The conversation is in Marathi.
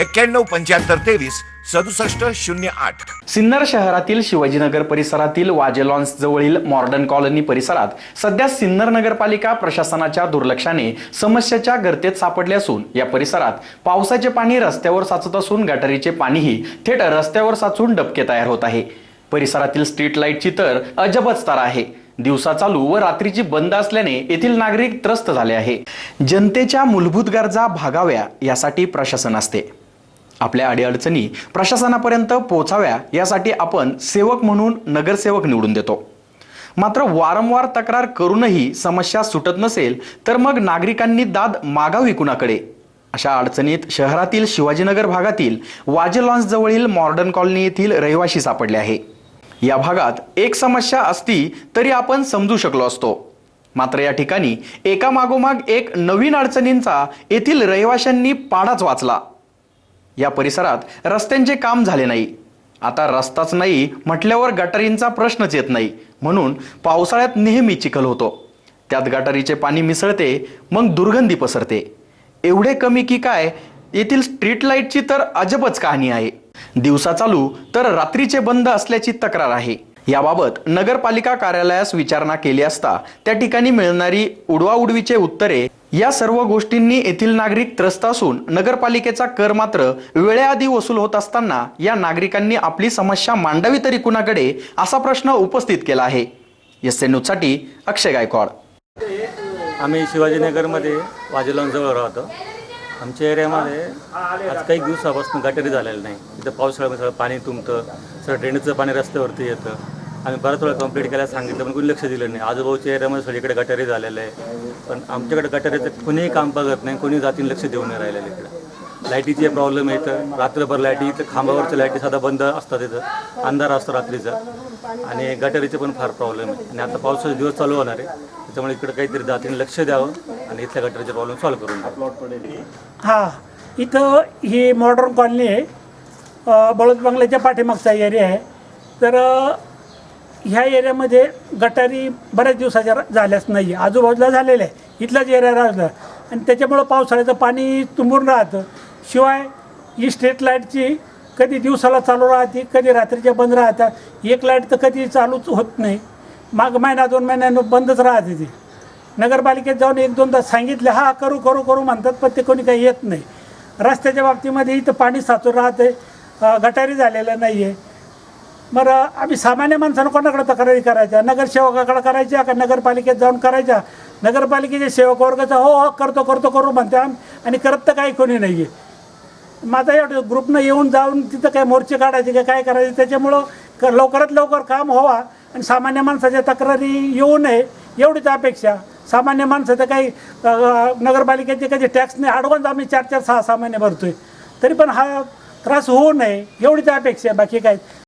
एक्क्याण्णव पंच्याहत्तर तेवीस सदुसष्ट शून्य आठ. सिन्नर शहरातील शिवाजीनगर परिसरातील वाजेलॉन्स जवळील मॉर्डन कॉलनी परिसरात सध्या सिन्नर नगरपालिका प्रशासनाच्या दुर्लक्षाने समस्येच्या गर्तेत सापडले असून या परिसरात पावसाचे पाणी रस्त्यावर साचत असून गटारीचे पाणीही थेट रस्त्यावर साचून डबके तयार होत आहे. परिसरातील स्ट्रीट लाईटची तर अजबच तारा आहे. दिवसा चालू व रात्रीची बंद असल्याने येथील नागरिक त्रस्त झाले आहे. जनतेच्या मूलभूत गरजा भागाव्या यासाठी प्रशासन असते. आपल्या अडीअडचणी प्रशासनापर्यंत पोचाव्या यासाठी आपण सेवक म्हणून नगरसेवक निवडून देतो. मात्र वारंवार तक्रार करूनही समस्या सुटत नसेल तर मग नागरिकांनी दाद मागावी कुणाकडे? अशा अडचणीत शहरातील शिवाजीनगर भागातील वाजे लॉन्सजवळील मॉर्डन कॉलनी येथील रहिवाशी सापडले आहे. या भागात एक समस्या असती तरी आपण समजू शकलो असतो. मात्र या ठिकाणी एका मागोमाग एक नवीन अडचणींचा येथील रहिवाशांनी पाडाच वाचला. या परिसरात रस्त्यांचे काम झाले नाही. आता रस्ताच नाही म्हटल्यावर गटारींचा प्रश्नच येत नाही. म्हणून पावसाळ्यात नेहमी चिखल होतो. त्यात गटारीचे पाणी मिसळते मग दुर्गंधी पसरते. एवढे कमी की काय येथील स्ट्रीट लाईटची तर अजबच कहाणी आहे. दिवसा चालू तर रात्रीचे बंद असल्याची तक्रार आहे. याबाबत नगरपालिका कार्यालयास विचारणा केली असता त्या ठिकाणी मिळणारी उडवाउडवीचे उत्तरे या सर्व गोष्टींनी येथील नागरिक त्रस्त असून नगरपालिकेचा कर मात्र वेळेआधी वसूल होत असताना या नागरिकांनी आपली समस्या मांडावी तरी कुणाकडे असा प्रश्न उपस्थित केला आहे. एस एन न्यूजसाठी अक्षय गायकवाड. आम्ही शिवाजीनगरमध्ये वाजेलॉनजवळ राहतो. आमच्या एरियामध्ये आज काही दिवसापासून गटारी झालेलं नाही. इथं पावसाळ्यामध्ये सगळं पाणी तुंबतं सगळं ड्रेनेजचं पाणी रस्त्यावरती येतं. आम्ही बऱ्याच वेळा कंप्लीट केल्यास सांगितलं पण कोणी लक्ष दिलं नाही. आजूबाजूच्या एरियामध्ये सगळीकडे गटारी झालेलं आहे पण आमच्याकडे गटारीचं कोणीही काम बघत नाही कोणी जातीने लक्ष देऊन नाही राहिलेलं इकडं. लाईटीचे प्रॉब्लेम येतं रात्रभर लाईटी इथं खांबावरच्या लाईटी साधा बंद असतात इथं. अंधार असतो रात्रीचा. आणि गटारीचे पण फार प्रॉब्लेम आहे आणि आता पावसाचे दिवस चालू होणार आहे त्याच्यामुळे इकडे काहीतरी जातीने लक्ष द्यावं आणि इथल्या गटारीचे प्रॉब्लेम सॉल्व्ह करून हा. इथं ही मॉडर्न कॉलनी आहे. बळद बंगल्याच्या पाठीमागचा एरिया आहे. तर ह्या एरियामध्ये गटारी बऱ्याच दिवसाच्या झाल्याच नाही आहे आजूबाजूला झालेल्या आहे. इथलाच एरिया राहिला. आणि त्याच्यामुळं पावसाळ्याचं पाणी तुंबून राहतं. शिवाय ही स्ट्रीट लाईटची कधी दिवसाला चालू राहते कधी रात्रीच्या बंद राहतात. एक लाइट तर कधी चालूच होत नाही. माग महिना दोन महिन्यानं बंदच राहते ती. नगरपालिकेत जाऊन एक दोनदा सांगितले हा करू करू करू म्हणतात पण ते कोणी काही येत नाही. रस्त्याच्या बाबतीमध्ये इथं पाणी साचून राहते गटारी झालेलं नाही आहे मग आम्ही सामान्य माणसानं कोणाकडे तक्रारी करायच्या? नगरसेवकाकडे करायच्या का नगरपालिकेत जाऊन करायच्या? नगरपालिकेचे सेवक वर्गाचा हो हो करतो करतो करू म्हणते आम आणि करत तर काही कोणी नाही आहे माझा एवढं ग्रुपनं येऊन जाऊन तिथं काय मोर्चे काढायचे का काय करायचे त्याच्यामुळं क लवकरात लवकर काम व्हावा. आणि सामान्य माणसाच्या तक्रारी येऊ नये एवढीच अपेक्षा. सामान्य माणसाचं काही नगरपालिकेचे काही टॅक्स नाही. अडवान्स आम्ही चार चार सहा सामान्य भरतो आहे तरी पण हा त्रास होऊ नये एवढीच अपेक्षा आहे, बाकी काय?